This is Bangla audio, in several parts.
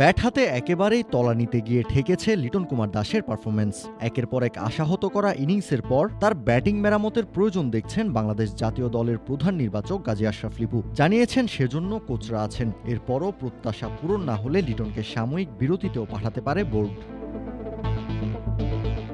ব্যাট হাতে একেবারেই তলানিতে গিয়ে ঠেকেছে লিটন কুমার দাসের পারফরমেন্স একের পর এক আশাহত করা ইনিংসের পর তার ব্যাটিং মেরামতের প্রয়োজন দেখছেন বাংলাদেশ জাতীয় দলের প্রধান নির্বাচক গাজী আশরাফ লিপু। জানিয়েছেন সেজন্য কোচরা আছেন, এরপরও প্রত্যাশা পূরণ না হলে লিটনকে সাময়িক বিরতিতেও পাঠাতে পারে বোর্ড।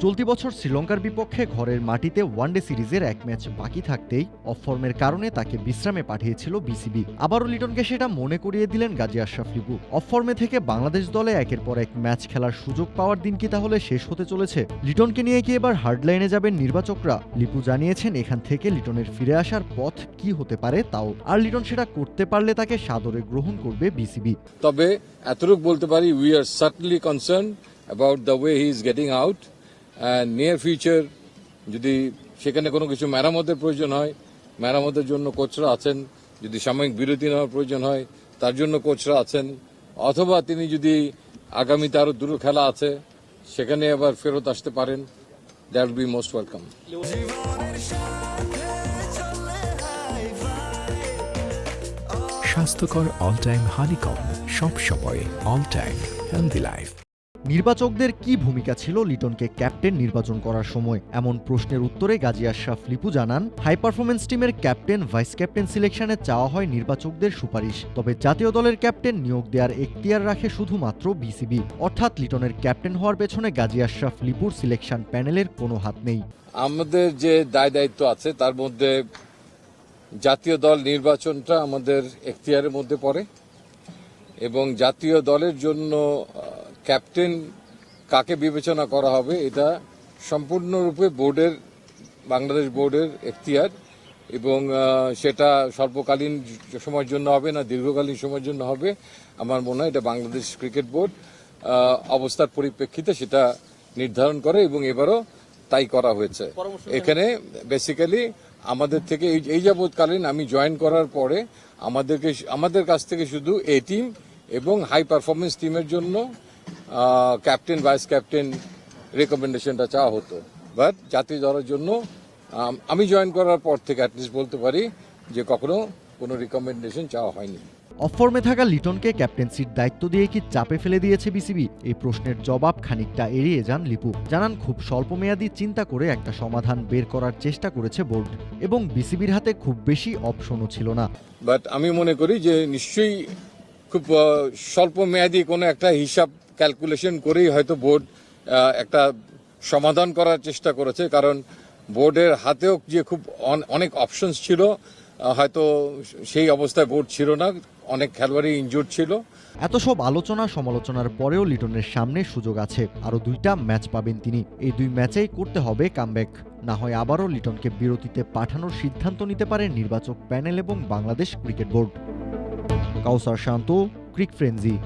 চলতি বছর শ্রীলঙ্কার বিপক্ষে ঘরের মাটিতে ওয়ানডে সিরিজের এক ম্যাচ বাকি থাকতেই অফ ফর্মের কারণে তাকে বিশ্রামে পাঠিয়েছিল বিসিবি। আবারও লিটনকে সেটা মনে করিয়ে দিলেন গাজী আশরাফ লিপু অফ ফর্মে থেকে বাংলাদেশ দলে একের পর এক ম্যাচ খেলার সুযোগ পাওয়ার দিন কি তাহলে শেষ হতে চলেছে? লিটনকে নিয়ে কি এবার হার্ডলাইনে যাবেন নির্বাচকরা? লিপু জানিয়েছেন এখান থেকে লিটনের ফিরে আসার পথ কি হতে পারে তাও। আর লিটন সেটা করতে পারলে তাকে সাদরে গ্রহণ করবে বিসিবি। তবে এতটুকু বলতে পারি we are certainly concern about the way he is getting out near future যদি সেখানে কোনো কিছু মেরামতের প্রয়োজন হয়, মেরামতের জন্য কোচরা আছেন, যদি সাময়িক বিরতি নেওয়ার প্রয়োজন হয়, তার জন্য কোচরা আছেন, অথবা তিনি যদি আগামীতে আরও দুটো খেলা আছে, সেখানে আবার ফেরত আসতে পারেন দ্যাট বি মোস্ট ওয়েলকাম স্বাস্থ্যকর অল টাইম হানিকম সব সময় অল টাইম হেলদি লাইফ নির্বাচকদের কি ভূমিকা ছিল লিটনকে ক্যাপ্টেন নির্বাচন করার সময়? এমন প্রশ্নের উত্তরে গাজী আশরাফ লিপু জানান, হাই পারফরমেন্স টিমের ক্যাপ্টেন, ভাইস ক্যাপ্টেন সিলেকশনে চাওয়া হয় নির্বাচকদের সুপারিশ, তবে জাতীয় দলের ক্যাপ্টেন নিয়োগ দেওয়ার এখতিয়ার রাখে শুধুমাত্র বিসিবি। অর্থাৎ লিটনের ক্যাপ্টেন হওয়ার পেছনে গাজী আশরাফ লিপুর সিলেকশন প্যানেলের কোনো হাত নেই। আমাদের যে দায় দায়িত্ব আছে, তার মধ্যে জাতীয় দল নির্বাচনটা আমাদের এখতিয়ারের মধ্যে পড়ে এবং জাতীয় দলের জন্য ক্যাপ্টেন কাকে বিবেচনা করা হবে এটা সম্পূর্ণরূপে বোর্ডের বাংলাদেশ বোর্ডের এখতিয়ার এবং সেটা স্বল্পকালীন সময়ের জন্য হবে না দীর্ঘকালীন সময়ের জন্য হবে। আমার মনে হয় এটা বাংলাদেশ ক্রিকেট বোর্ড অবস্থার পরিপ্রেক্ষিতে সেটা নির্ধারণ করে এবং এবারও তাই করা হয়েছে। এখানে বেসিক্যালি আমাদের থেকে এই- যাবৎকালীন আমি জয়েন করার পরে আমাদেরকে আমাদের কাছ থেকে শুধু এ টিম এবং হাই পারফরমেন্স টিমের জন্য ক্যাপ্টেন ভাইস ক্যাপ্টেন রেকমেন্ডেশনটা চাওয়া হতো। বাট জাতীয় দলের জন্য আমি জয়েন করার পর থেকে অ্যাটলিস্ট বলতে পারি যে কখনো কোনো রিকমেন্ডেশন চাওয়া হয়নি। অফর্মে থাকা লিটনকে ক্যাপ্টেন্সির দায়িত্ব দিয়ে কি চাপে ফেলে দিয়েছে বিসিবি এই প্রশ্নের জবাব খানিকটা এড়িয়ে যান লিপু। জানান খুব স্বল্পমেয়াদী চিন্তা করে একটা সমাধান বের করার চেষ্টা করেছে বোর্ড এবং বিসিবির হাতে খুব বেশি অপশনও ছিল না। বাট আমি মনে করি যে নিশ্চয়ই খুব আহ, স্বল্প মেয়াদী কোনো একটা হিসাব ক্যালকুলেশন করেই হয়তো বোর্ড একটা সমাধান করার চেষ্টা করেছে। কারণ বোর্ডের হাতেও যে খুব অন- অনেক অপশনস ছিল হয়তো সেই অবস্থায় বোর্ড ছিল না, অনেক খেলোয়াড়ই ইনজুর ছিল। এত সব আলোচনা সমালোচনার পরেও লিটনের সামনে সুযোগ আছে। আরও দুইটা ম্যাচ পাবেন তিনি। এই দুই ম্যাচেই করতে হবে কামব্যাক না হয় আবারও লিটনকে বিরতিতে পাঠানোর সিদ্ধান্ত নিতে পারে নির্বাচক প্যানেল এবং Bangladesh cricket board. Kawsar Shanto, cric frenzy